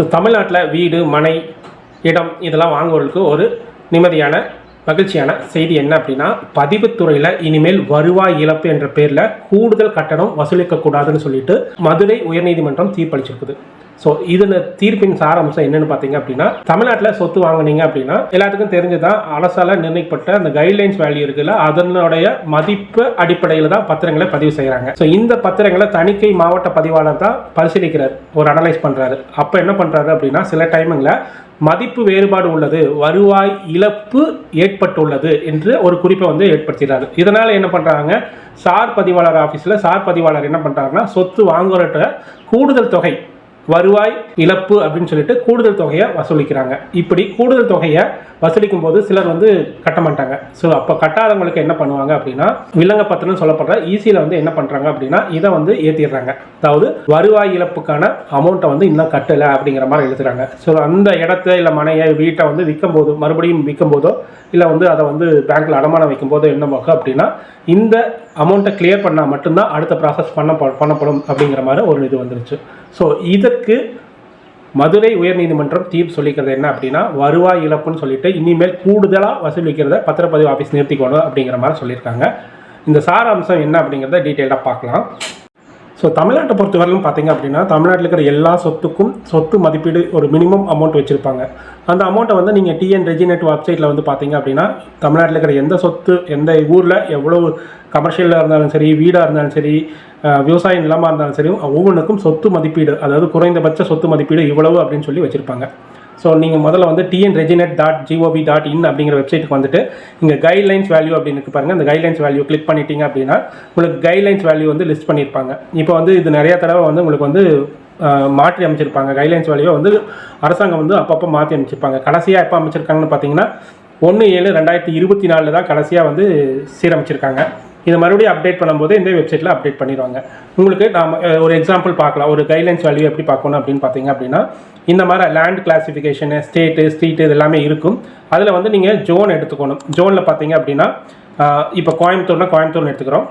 So தமிழ்நாட்டில் வீடு மனை இடம் இதெல்லாம் வாங்குவதற்கு ஒரு நிம்மதியான மகிழ்ச்சியான செய்தி என்ன அப்படின்னா பதிவுத்துறையில் இனிமேல் வருவாய் இழப்பு என்ற பேரில் கூடுதல் கட்டணம் வசூலிக்கக்கூடாதுன்னு சொல்லிட்டு மதுரை உயர்நீதிமன்றம் தீர்ப்பளிச்சிருக்குது. ஸோ இதில் தீர்ப்பின் சாராம்சம் என்னன்னு பார்த்தீங்க அப்படின்னா தமிழ்நாட்டில் சொத்து வாங்குனீங்க அப்படின்னா எல்லாத்துக்கும் தெரிஞ்சுதான் அரசால் நிர்ணயிக்கப்பட்ட அந்த கைட்லைன்ஸ் வேல்யூ இருக்குல்ல அதனுடைய மதிப்பு அடிப்படையில் தான் பத்திரங்களை பதிவு செய்கிறாங்க ஸோ இந்த பத்திரங்களை தணிக்கை மாவட்ட பதிவாளர் தான் பரிசீலிக்கிறார் ஒரு அனலைஸ் பண்ணுறாரு அப்போ என்ன பண்ணுறாரு அப்படின்னா சில டைமிங்கில் மதிப்பு வேறுபாடு உள்ளது வருவாய் இழப்பு ஏற்பட்டுள்ளது என்று ஒரு குறிப்பை வந்து ஏற்படுத்துகிறாரு இதனால் என்ன பண்ணுறாங்க சார் பதிவாளர் ஆஃபீஸில் சார் பதிவாளர் என்ன பண்ணுறாருன்னா சொத்து வாங்குறட்ட கூடுதல் தொகை வருவாய் இழப்பு அப்படின்னு சொல்லிட்டு கூடுதல் தொகையை வசூலிக்கிறாங்க. இப்படி கூடுதல் தொகையை வசூலிக்கும் போது சிலர் வந்து கட்ட மாட்டாங்க. ஸோ அப்போ கட்டாதவங்களுக்கு என்ன பண்ணுவாங்க அப்படின்னா வில்லங்க பத்திரம் சொல்லப்படுற ஈஸியில் வந்து என்ன பண்ணுறாங்க அப்படின்னா இதை வந்து ஏற்றிடுறாங்க அதாவது வருவாய் இழப்புக்கான அமௌண்ட்டை வந்து இன்னும் கட்டலை அப்படிங்கிற மாதிரி எழுதுறாங்க. ஸோ அந்த இடத்த இல்லை மனையை வீட்டை வந்து விற்கும் போது மறுபடியும் விற்கும் போதோ இல்லை வந்து அதை வந்து பேங்க்கில் அடமானம் வைக்கும் போதோ என்ன அப்படின்னா இந்த அமௌண்ட்டை கிளியர் பண்ணால் மட்டும்தான் அடுத்த ப்ராசஸ் பண்ண பண்ணப்படும் அப்படிங்கிற மாதிரி ஒரு இது வந்துருச்சு. ஸோ இதற்கு மதுரை உயர்நீதிமன்றம் தீர்ப்பு சொல்லிக்கிறது என்ன அப்படின்னா வருவாய் இழப்புன்னு சொல்லிட்டு இனிமேல் கூடுதலாக வசூலிக்கிறத பத்திரப்பதிவு ஆஃபீஸ் நிறுத்திக்கணும் அப்படிங்கிற மாதிரி சொல்லியிருக்காங்க. இந்த சாராம்சம் என்ன அப்படிங்கிறத டீட்டெயிலாக பார்க்கலாம். ஸோ தமிழ்நாட்டை பொறுத்தவரையிலும் பார்த்தீங்க அப்படின்னா தமிழ்நாட்டில் இருக்கிற எல்லா சொத்துக்கும் சொத்து மதிப்பீடு ஒரு மினிமம் அமௌண்ட் வச்சுருப்பாங்க. அந்த அமௌண்ட்டை வந்து நீங்கள் டிஎன் ரெஜினெட் வெப்சைட்டில் வந்து பார்த்தீங்க அப்படின்னா தமிழ்நாட்டில் இருக்கிற எந்த சொத்து எந்த ஊரில் எவ்வளோ கமர்ஷியலாக இருந்தாலும் சரி வீடாக இருந்தாலும் சரி விவசாய நிலமாக இருந்தாலும் சரி ஒவ்வொன்றுக்கும் சொத்து மதிப்பீடு அதாவது குறைந்தபட்ச சொத்து மதிப்பீடு இவ்வளவு அப்படின்னு சொல்லி வச்சுருப்பாங்க. ஸோ நீங்கள் முதல்ல வந்து TN reginet dot G O V dot in அப்படிங்கிற வெப்சைட்டுக்கு வந்துட்டு இங்கே கைட்லைன்ஸ் வேல்யூ அப்படின்னு இருக்கு பாருங்கள் அந்த கைட்லைன்ஸ் வேல்யூ கிளிக் பண்ணிட்டீங்க அப்படின்னா உங்களுக்கு கைட்லைன்ஸ் வேல்யூ வந்து லிஸ்ட் பண்ணியிருப்பாங்க. இப்போ வந்து இது நிறைய தடவை வந்து உங்களுக்கு வந்து மாற்றி அமைச்சிருப்பாங்க. கைட்லைன்ஸ் வேல்யூவை வந்து அரசாங்கம் வந்து அப்பப்போ மாற்றி அமைச்சிருப்பாங்க. கடைசியாக எப்போ அமைச்சிருக்காங்கன்னு பார்த்தீங்கன்னா ஒன்று ஏழு ரெண்டாயிரத்தி இருபத்தி நாலில் தான் கடைசியாக வந்து சீரமைச்சிருக்காங்க. இதை மறுபடியும் அப்டேட் பண்ணும்போது இந்த வெப்சைட்டில் அப்டேட் பண்ணிடுவாங்க. உங்களுக்கு நாம் ஒரு எக்ஸாம்பிள் பார்க்கலாம். ஒரு கைட்லைன்ஸ் வேல்யூ எப்படி பார்க்கணும் அப்படின்னு பார்த்தீங்க அப்படின்னா இந்த மாதிரி லேண்ட் கிளாசிஃபிகேஷனு ஸ்டேட்டு ஸ்ட்ரீட்டு இது எல்லாமே இருக்கும். அதில் வந்து நீங்கள் ஜோன் எடுத்துக்கணும். ஜோனில் பார்த்தீங்க அப்படின்னா இப்போ கோயம்புத்தூர்னா கோயம்புத்தூர்னு எடுத்துக்கிறோம்.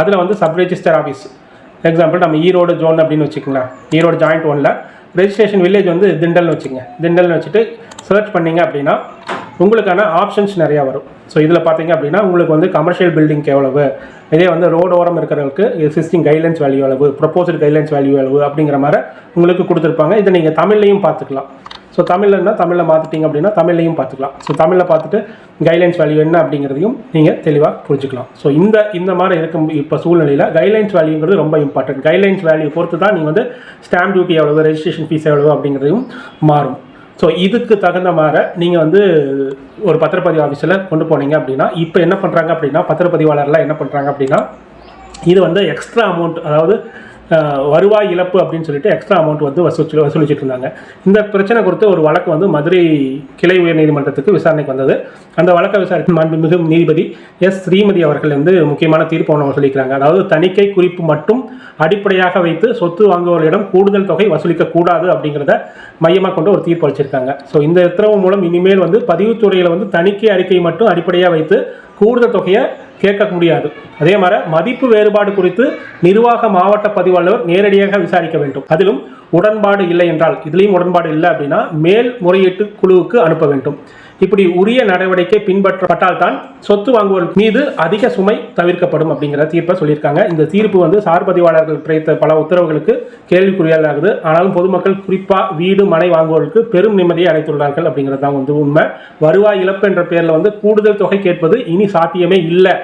அதில் வந்து சப் ரெஜிஸ்டர் ஆஃபீஸ் எக்ஸாம்பிள் நம்ம ஈரோடு ஜோன் அப்படின்னு வச்சுக்கலாம் ஈரோடு ஜாயிண்ட் ஒனில் ரெஜிஸ்ட்ரேஷன் வில்லேஜ் வந்து திண்டல்னு வச்சுக்கோங்க. திண்டல்னு வச்சுட்டு சர்ச் பண்ணீங்க அப்படின்னா உங்களுக்கான ஆப்ஷன்ஸ் நிறையா வரும். ஸோ இதில் பார்த்தீங்க அப்படின்னா உங்களுக்கு வந்து கமர்ஷியல் பில்டிங்க்கு எவ்வளவு? இதே வந்து ரோடு ஓரம் இருக்கிறவங்களுக்கு எக்ஸிஸ்டிங் கைட்லைன்ஸ் வேல்யூ அளவு ப்ரொபோசல் கைட்லைன்ஸ் வேல்யூ அளவு அப்படிங்கிற மாதிரி உங்களுக்கு கொடுத்துருப்பாங்க. இதை நீங்கள் தமிழ்லையும் பார்த்துக்கலாம். ஸோ தமிழ்லன்னா தமிழில் மாற்றிட்டீங்க அப்படின்னா தமிழ்லையும் பார்த்துக்கலாம். ஸோ தமிழில் பார்த்துட்டு கைட்லைன்ஸ் வேல்யூ என்ன அப்படிங்கிறதையும் நீங்கள் தெளிவாக புரிஞ்சுக்கலாம். ஸோ இந்த இந்த மாதிரி இருக்கும் இப்போ சூழ்நிலையில் கைட்லைன்ஸ் வேல்யூங்கிறது ரொம்ப இம்பார்ட்டன்ட் கைட்லைன்ஸ் வேல்யூ பொறுத்து தான் நீங்கள் வந்து ஸ்டாம்ப் டியூட்டி எவ்வளவு ரெஜிஸ்ட்ரேஷன் ஃபீஸ் எவ்வளவு அப்படிங்கிறதையும் மாறும். ஸோ இதுக்கு தகுந்த மாதிரி நீங்கள் வந்து ஒரு பத்திரப்பதிவு ஆஃபீஸில் கொண்டு போனீங்க அப்படின்னா இப்போ என்ன பண்ணுறாங்க அப்படின்னா பத்திரப்பதிவாளர்லாம் என்ன பண்ணுறாங்க அப்படின்னா இது வந்து எக்ஸ்ட்ரா அமௌண்ட் அதாவது வருவாய் இழப்பு அப்படின்னு சொல்லிட்டு எக்ஸ்ட்ரா அமௌண்ட் வந்து வசூலிச்சு வசூலிச்சுட்டு இருந்தாங்க. இந்த பிரச்சனை குறித்து ஒரு வழக்கு வந்து மதுரை கிளை உயர் நீதிமன்றத்துக்கு விசாரணைக்கு வந்தது. அந்த வழக்கை விசாரிக்கும் மாண்புமிகு நீதிபதி எஸ் ஸ்ரீமதி அவர்கள் வந்து முக்கியமான தீர்ப்பு ஒன்று வசூலிக்கிறாங்க அதாவது தணிக்கை குறிப்பு மட்டும் அடிப்படையாக வைத்து சொத்து வாங்குவோரிடம் கூடுதல் தொகை வசூலிக்க கூடாது அப்படிங்கிறத மையமாக கொண்டு ஒரு தீர்ப்பு அளிச்சிருக்காங்க. ஸோ இந்த உத்தரவு மூலம் இனிமேல் வந்து பதிவுத்துறையில் வந்து தணிக்கை அறிக்கை மட்டும் அடிப்படையாக வைத்து கூடுதல் தொகையை கேட்க முடியாது அதே மாதிரி மதிப்பு வேறுபாடு குறித்து நிர்வாக மாவட்ட பதிவாளர் நேரடியாக விசாரிக்க வேண்டும். அதிலும் உடன்பாடு இல்லை என்றால் இதுலேயும் உடன்பாடு இல்லை அப்படின்னா மேல் முறையீட்டு குழுவுக்கு அனுப்ப வேண்டும். இப்படி உரிய நடவடிக்கை பின்பற்றப்பட்டால் தான் சொத்து வாங்குவோர் மீது அதிக சுமை தவிர்க்கப்படும் அப்படிங்கிற தீர்ப்பை சொல்லியிருக்காங்க. இந்த தீர்ப்பு வந்து சார் பதிவாளர்கள் பல உத்தரவுகளுக்கு கேள்விக்குறியாளாகுது ஆனாலும் பொதுமக்கள் குறிப்பாக வீடு மனை வாங்குவோருக்கு பெரும் நிம்மதியை அடைத்துள்ளார்கள் அப்படிங்கிறது தான் வந்து உண்மை. வருவாய் இழப்பு என்ற பெயரில் வந்து கூடுதல் தொகை கேட்பது இனி சாத்தியமே இல்லை.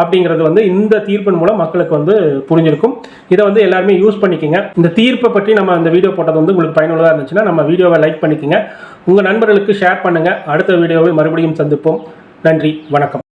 அப்படிங்கிறது வந்து இந்த தீர்ப்பின் மூலம் மக்களுக்கு வந்து புரிஞ்சிருக்கும். இதை வந்து எல்லாருமே யூஸ் பண்ணிக்கோங்க. இந்த தீர்ப்பை பற்றி நம்ம இந்த வீடியோ போட்டது வந்து உங்களுக்கு பயனுள்ளதாக இருந்துச்சுன்னா நம்ம வீடியோவை லைக் பண்ணிக்கோங்க. உங்கள் நண்பர்களுக்கு ஷேர் பண்ணுங்கள் அடுத்த வீடியோவில் மறுபடியும் சந்திப்போம். நன்றி. வணக்கம்.